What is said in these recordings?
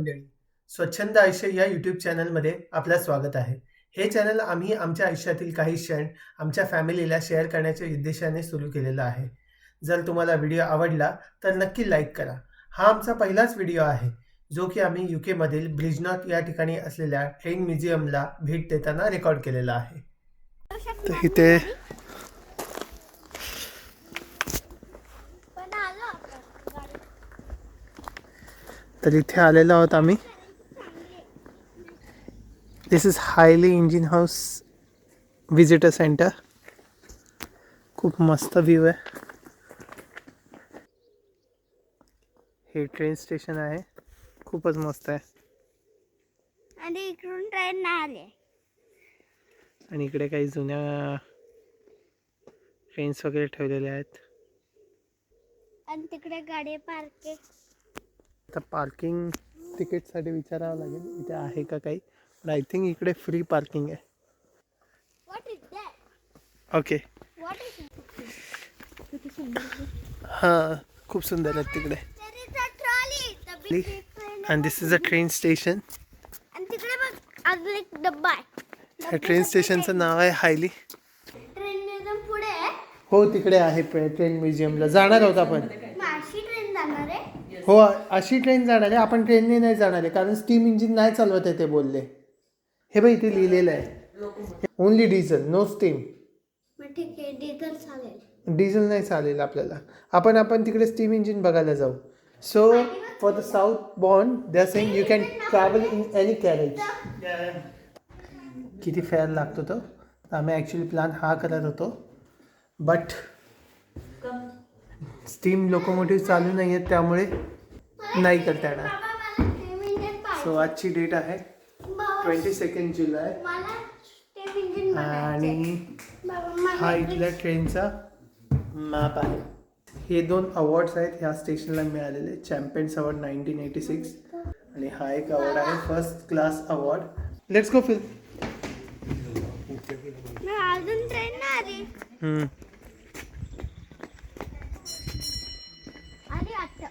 मंडळी स्वच्छंद आयुष्य या यूट्यूब चॅनलमध्ये आपलं स्वागत आहे. हे चॅनल आम्ही आमच्या आयुष्यातील काही क्षण आमच्या फॅमिलीला शेअर करण्याच्या उद्देशाने सुरू केलेलं आहे. जर तुम्हाला व्हिडिओ आवडला तर नक्की लाईक करा. हा आमचा पहिलाच व्हिडिओ आहे जो की आम्ही यू केमधील ब्रिजनॉट या ठिकाणी असलेल्या ट्रेन म्युझियमला भेट देताना रेकॉर्ड केलेला आहे. तर इथे पण आलो आपण गाडी तर इथे आलेलो आहोत आम्ही. This is Highley engine house visitor centre खूप मस्त व्ह्यू आहे. हे ट्रेन स्टेशन आहे. खूपच मस्त आहे. आणि इकडून ट्रेन नाही आले. आणि इकडे काही जुन्या ट्रेन्स वगैरे ठेवलेले आहेत. आणि तिकडे गाडी पार्क आता पार्किंग तिकीटसाठी विचारावं लागेल. इथे आहे का काही? पण आय थिंक इकडे फ्री पार्किंग आहे. ओके हां खूप सुंदर आहेत तिकडे. And this is a train station डब्बा ह्या ट्रेन स्टेशनचं नाव आहे हायली ट्रेन म्युझियम पुढे आहे. हो तिकडे आहे ट्रेन म्युझियमला जाणार आहोत आपण मग अशी ट्रेन जाणार आहे हो अशी ट्रेन जाणार आहे. आपण ट्रेनने नाही जाणार आहे कारण स्टीम इंजिन नाही चालवत आहे ते बोलले. हे बाई इथे लिहिलेलं आहे. ओनली डिझेल नो स्टीम मग ठीक आहे डिझेल चालेल. डिझेल नाही चालेल आपल्याला. आपण आपण तिकडे स्टीम इंजिन बघायला जाऊ. So for the south bound they are saying you can travel in any carriage किती फेअर लागतो तो. तर आम्ही ॲक्च्युली प्लॅन हा करत होतो. बट स्टीम लोकोमोटिव्ह चालू नाही आहेत त्यामुळे नाही करता येणार. सो आजची डेट आहे ट्वेंटी सेकंड जुलै. मला स्टीम इंजिन आणि हा इथल्या ट्रेनचा मॅप आहे. हे दोन अवॉर्ड्स आहेत ह्या स्टेशनला मिळालेले. Champions award nineteen eighty six आणि हा एक अवॉर्ड आहे first class award let's go fill अजून ट्रेन नाही आली आली आता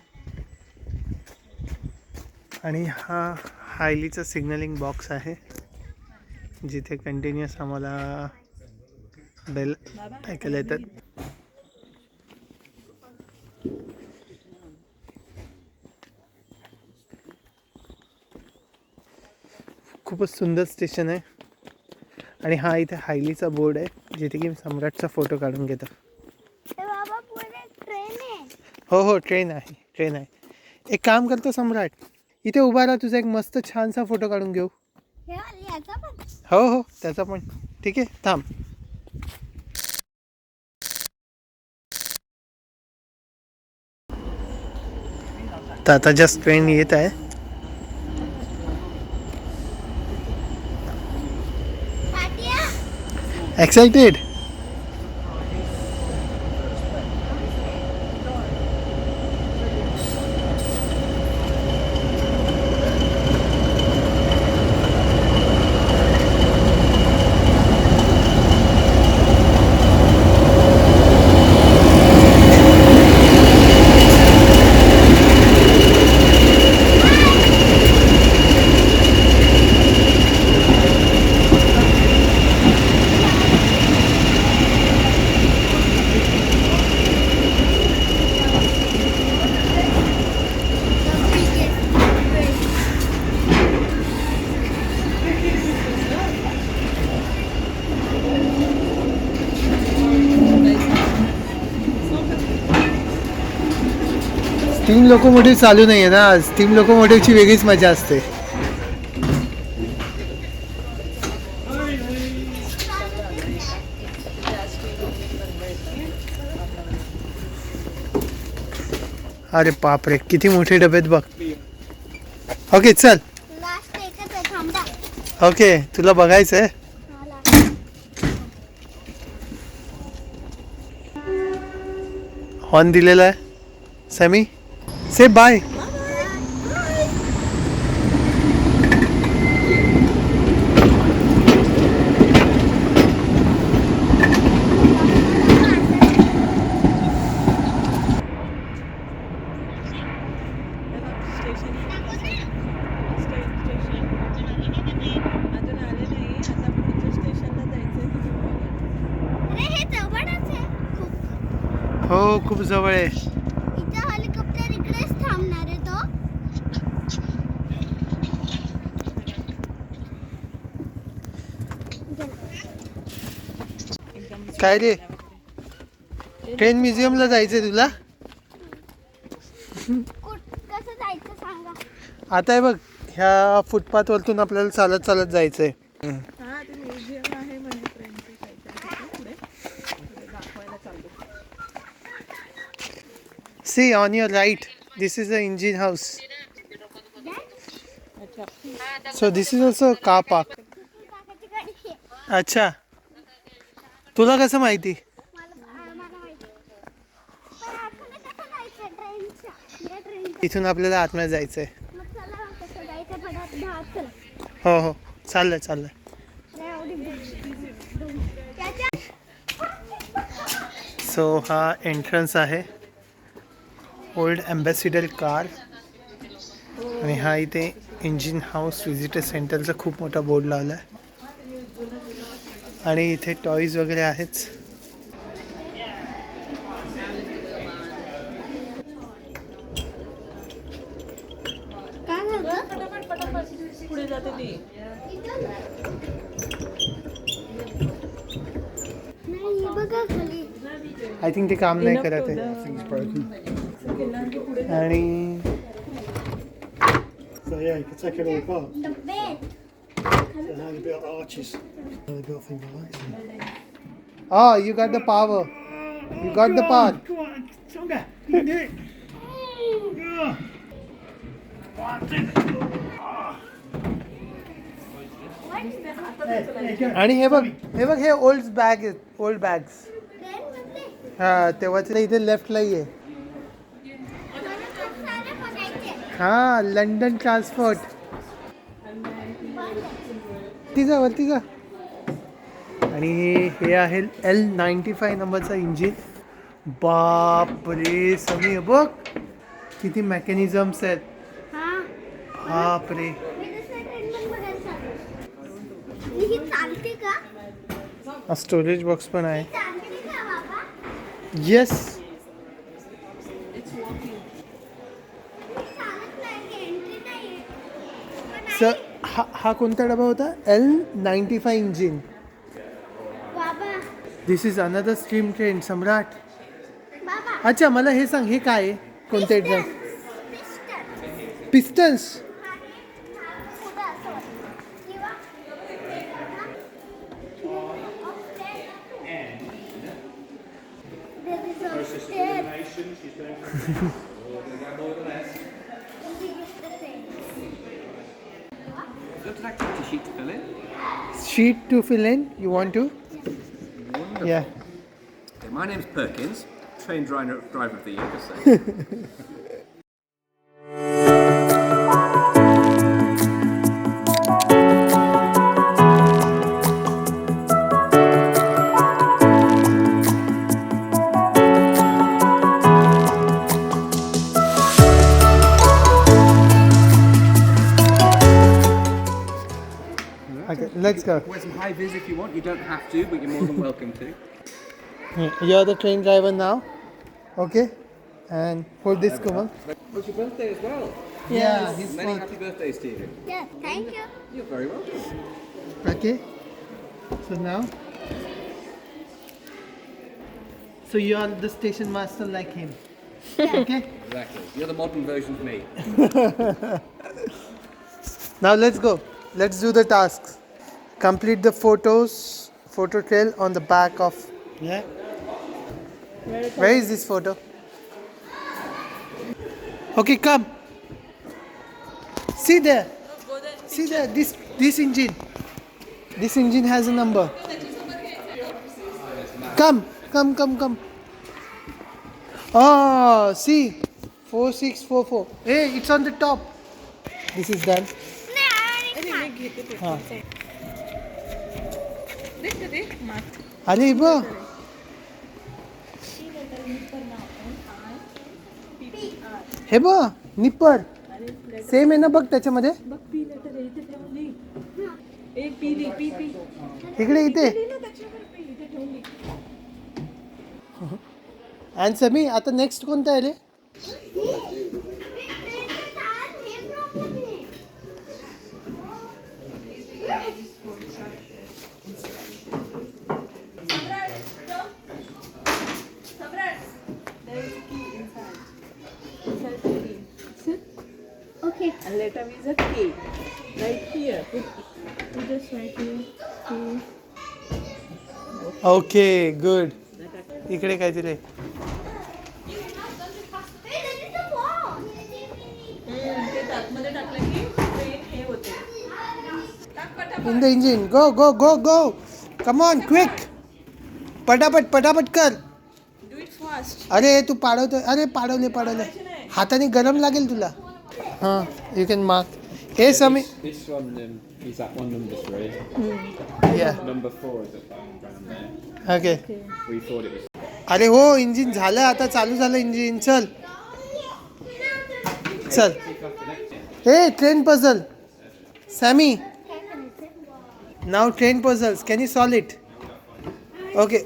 आणि हा हायलीचा सिग्नलिंग बॉक्स आहे. जिथे कंटिन्युअस आम्हाला बेल ऐकायला येतात. खूपच सुंदर स्टेशन आहे. आणि हा इथे हायलीचा बोर्ड आहे जिथे की सम्राटचा फोटो काढून घेतो. हो हो ट्रेन आहे ट्रेन आहे. एक काम करतो सम्राट इथे उभा राहा तुझा एक मस्त छानसा फोटो काढून घेऊ. हे हो त्याचा पण. ठीक आहे थांब. तर आता जस्ट ट्रेन येत आहे. एक्साइटेड स्टीम लोकोमोटिव्ह चालू नाही आहे ना. स्टीम लोकोमोटिव्हची वेगळीच मजा असते. अरे बापरे किती मोठे डबे आहेत बघ. ओके चल. ओके तुला बघायचं आहे हॉर्न दिलेला आहे. सॅमी? से बाय अजून आले नाही आता पुढच्या स्टेशनला जायचंय तिथून बघायला. अरे हे जवळच आहे खूप हो खूप जवळ आहे इथं हेलिकॉप्टर इकडेच थांबणार आहे तो एकदम काय रे ट्रेन म्युझियमला जायचंय तुला? कुठ कसं जायचं सांगा? आता आहे बघ ह्या फुटपाथवरतून आपल्याला चालत चालत जायचंय. हा ते म्युझियम आहे म्हणजे ट्रेनचं काहीतरी तिथे पुढे. पुढे दाखवायला चाललो see on your right this is a engine house अच्छा. So this is also car park. अच्छा. तुला कसं माहिती? इथून आपल्याला आतमध्ये जायचंय. जायचं हो हो. चाललंय चाललंय. सो हा एंट्रन्स आहे. ओल्ड अँबॅसिडर कार आणि हा इथे इंजिन हाऊस व्हिजिटर सेंटरचा खूप मोठा बोर्ड लावला आहे आणि इथे टॉईज वगैरे आहेच काय झालं पटापट पटापट पुढे जाते ती. नाही बघा खाली. आय थिंक ते काम नाही करत आहे. आणि So yeah, you can take it all apart. डब्बे So now they built arches. Now they built things like that. Oh, you got the power. You got the part. Go on, Tonga, you can do it. Yeah. There, there you go. आणि हे बघ हे बघ हे old bag आहेत old bags train मध्ये हा तेव्हाचे इथे लेफ्टला ये मला खूप सारे बघायचे हा लंडन ट्रान्सपोर्ट वरती जा वरती जा आणि हे आहे एल नाईन्टी फाय नंबरचं इंजिन बाप रे समी बघ. किती मेकॅनिझम्स आहेत. हा. बाप रे. ही स्टोरेज बॉक्स पण आहे. चालते का बाबा? येस सर हा हा कोणता डबा होता? L ninety five engine this is another stream train Samrat बाबा अच्छा मला हे सांग हे काय आहे कोणते ट्रेन पिस्टन पिस्टन्स पुढं असं होतं. किंवा There is a stair. Looks like a sheet to fill in. sheet to fill in you want to yeah. Okay, my name's Perkins, train driver, driver of the year, let's go Wear some high vis if you want. You don't have to, but you're more than welcome to. you're the train driver now okay and for this Kumal It's your birthday as well. yeah he's Many happy birthdays to you. Yeah, thank you. You're very welcome. okay so now so you are the station master like him okay Exactly. You're the modern version of me. now let's go let's do the tasks complete the photos photo trail on the back of yeah. Where is this photo? Okay come. See there. See there this this engine. This engine has a number. Come come come come. Oh see. 4644 hey it's on the top. This is done. अरे ब. हे ब निप्पर same आहे ना बघ त्याच्यामध्ये? इकडे इथे. अँड समी आता नेक्स्ट कोणता आहे रे There is a key inside. Inside the key. See? Okay. And letter is a key. Right here. Put, put this right here. Key. Okay good इकडे काहीतरी हम्म, ते आतमध्ये टाकलं की ट्रेन हे होते टाक पटापट. In the engine go go go go come on quick पटापट पटापट कर Do it fast. अरे तू पाडवतो अरे पाडवले पाडवले हाताने गरम लागेल तुला हां यू कॅन मार्क हे समी This one um, is that one number three. या Number four is at that round there. Okay We thought it was. अरे हो इंजिन झालं आता चालू झालं इंजिन चल चल हे train puzzle Sammy now train puzzles can you solve it okay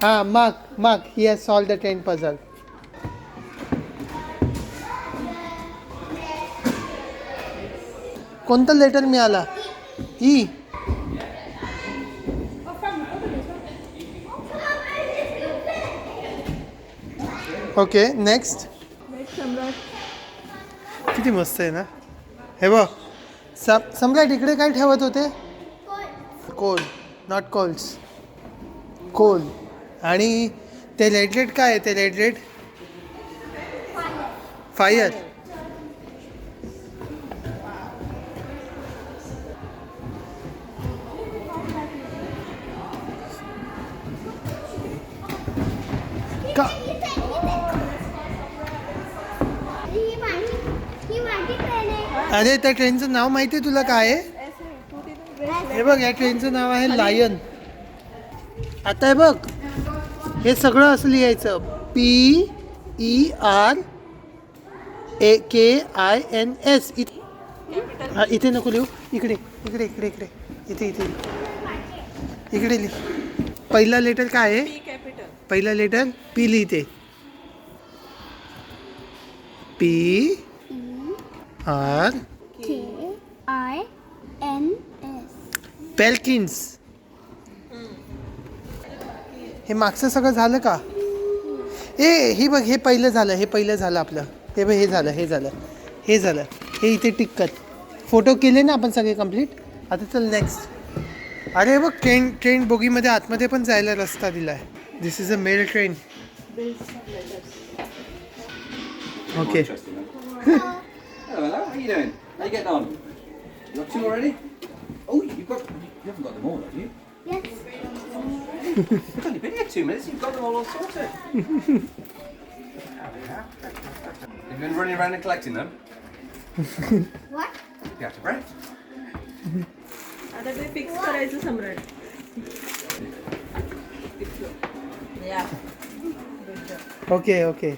Ah, Mark, Mark, he has solved the train puzzle. कोणतं लेटर मिळाला? ई ओके नेक्स्ट किती मस्त आहे ना? हे बघ. सम सम्राट इकडे काय ठेवत होते? कोल नॉट कोल्स कोल आणि ते लेट रेड काय आहे? ते लेट रेड फायर का अरे त्या ट्रेनचं नाव माहिती आहे तुला काय आहे? हे बघ या ट्रेनचं नाव आहे लायन आता हे बघ. हे सगळं असं लिहायचं. P E R A K I N S. हा इथे नको लिहू. इकडे इकडे इकडे इकडे. इथे इथे. इकडे लिह. पहिला लेटर काय आहे. पहिला लेटर पी लिहिते. P R K I N S. Perkins हे मागचं सगळं झालं का? ए हे बघ हे पहिलं झालं हे पहिलं झालं आपलं. हे बघ हे झालं हे झालं हे झालं. हे इथे टिक कर. फोटो केले ना आपण सगळे कंप्लीट? आता चल नेक्स्ट अरे बघ ट्रेन ट्रेन बोगीमध्ये आतमध्ये पण जायला रस्ता दिला आहे this is a mail train okay you've got. You haven't got them all, have you? Yes You've only been here two minutes. You've got them all all sorted. You've been running around and collecting them. What You have to break. आता ते fix करायचं सम्राट या okay okay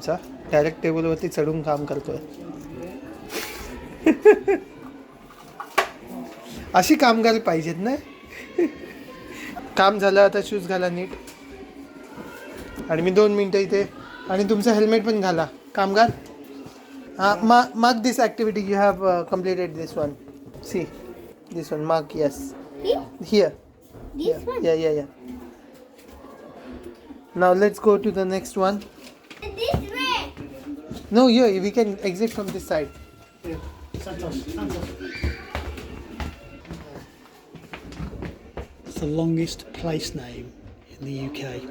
आमचा. Direct टेबलवरती चढून काम करतोय. अशी कामगार पाहिजेत ना. काम झालं आता शूज घाला नीट. आणि मी दोन मिनटं इथे. आणि तुमचं हेल्मेट पण घाला. कामगार. हां मा Mark this activity you have completed this one see this one Mark yes here This one. Yeah, yeah, yeah. Now let's go to No, here we can exit from this side. Yeah. Santos. Santos. It's the longest place name in the UK.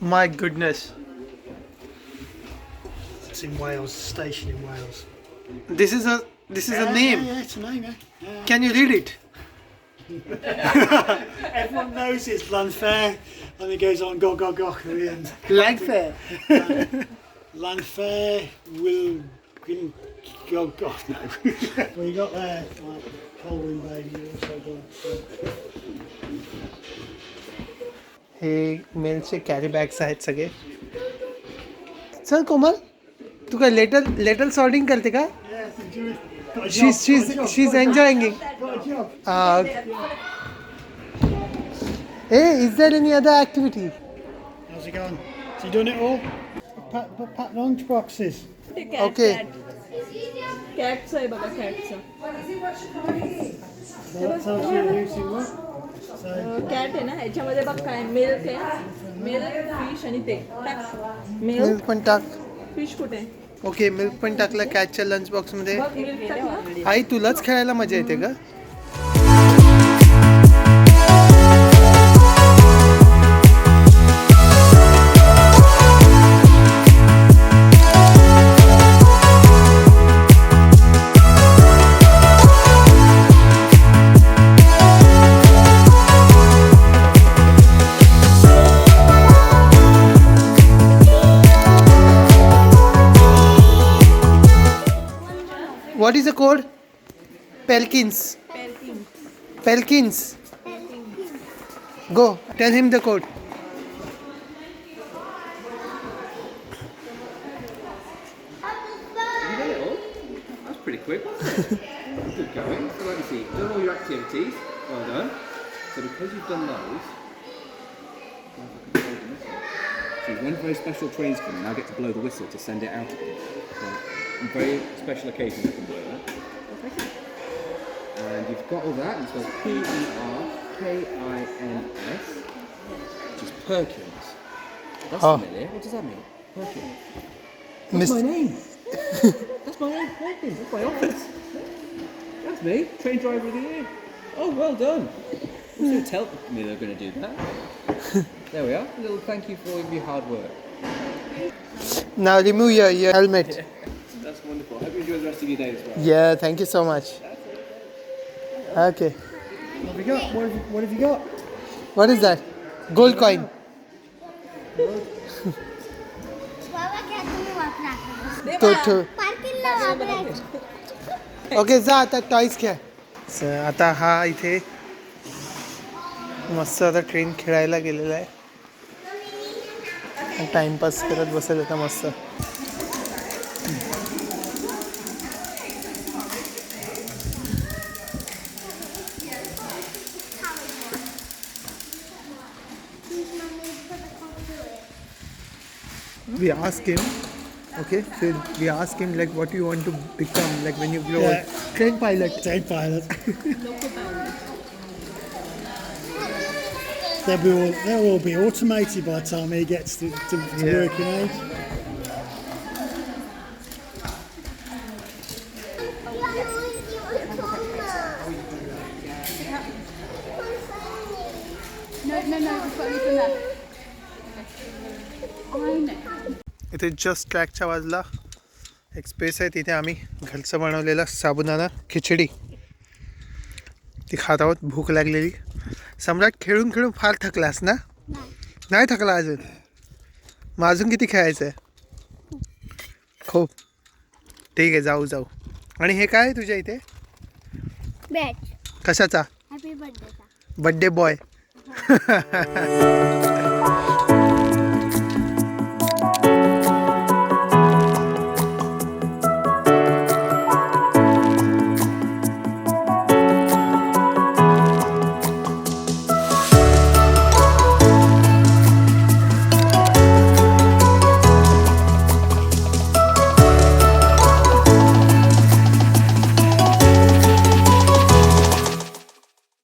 My goodness. It's in Wales, station in Wales. This is a this is a name. Yeah, yeah, it's a name, yeah. yeah. Can you read it? Everyone knows it's Landfair, and it goes on go go go at the end. Landfair. Landfair will will go go no. well, you got there like Colwyn Bay. You also got. Uh, हे मेलचे carry bags आहेत सगळे चल कोमल तू काय letter letter sorting करते का yes, enjoy. Got a job. She's she's got a job, she's got a enjoying job, Got a job. Eh is there any other activity How's it going? So you doing it all? Pack, pack lunch boxes. ते cat- Okay. cat- आहे बघा कॅटचं in what. Cat आहे ना ह्याच्यामध्ये बघ काय milk आहे. Milk fish आणि ते. मिल्क मिल्क पण टाक. फिश कुठे? आहे? ओके मिल्क पण टाकलं कॅचच्या लंच बॉक्समध्ये. बघ मिल्क टाकलं आई तुलाच खेळायला मजा येते का What is the code? Pelkins. Pelkins. Pelkins. Go. Tell him the code. That's pretty quick, wasn't it? Good going. So let me see. Done all your activities. Well done. So because you've done those, so when those special train's And I get to blow the whistle to send it out again very special occasions that can wear that. And you've got all that, and it spells P E R K I N S, which is Perkins. That's Oh. familiar. What does that mean? Perkins. That's my name. That's my name, Perkins. That's my office. That's me, train driver of the year. Oh, well done. You didn't tell me they were going to do that. there we are. A little thank you for all of your hard work. Now remove your, your helmet. hope you enjoy the rest of your day as well. Yeah thank you so much okay what have you got? What have you, what have you got? What is that gold coin बाबा क्या तुम्ही वापरा दे तो बाळा. ठेव पार्किंगला वापरायचं okay जा आता टॉईस खेळ स- आता हा इथे मस्त आता ट्रेन खेळायला गेलेला आहे टाइमपास करत बसेल आता मस्त we ask him okay so we ask him like what do you want to become like when you grow Yeah. up train pilot Train pilot. they'll, be all, they'll all be automated by the time he gets to, to, to Yeah. working age. इथे just ट्रॅकच्या बाजूला एक space आहे. तिथे आम्ही घरचं बनवलेलं साबुदाणा खिचडी. ती खात आहोत. भूक लागलेली. सम्राट खेळून खेळून फार थकलास ना? नाही. थकला अजून? मग अजून किती खेळायचं आहे खूप ठीक आहे जाऊ जाऊ. आणि हे काय आहे तुझ्या इथे? बॅच कशाचा? Birthday boy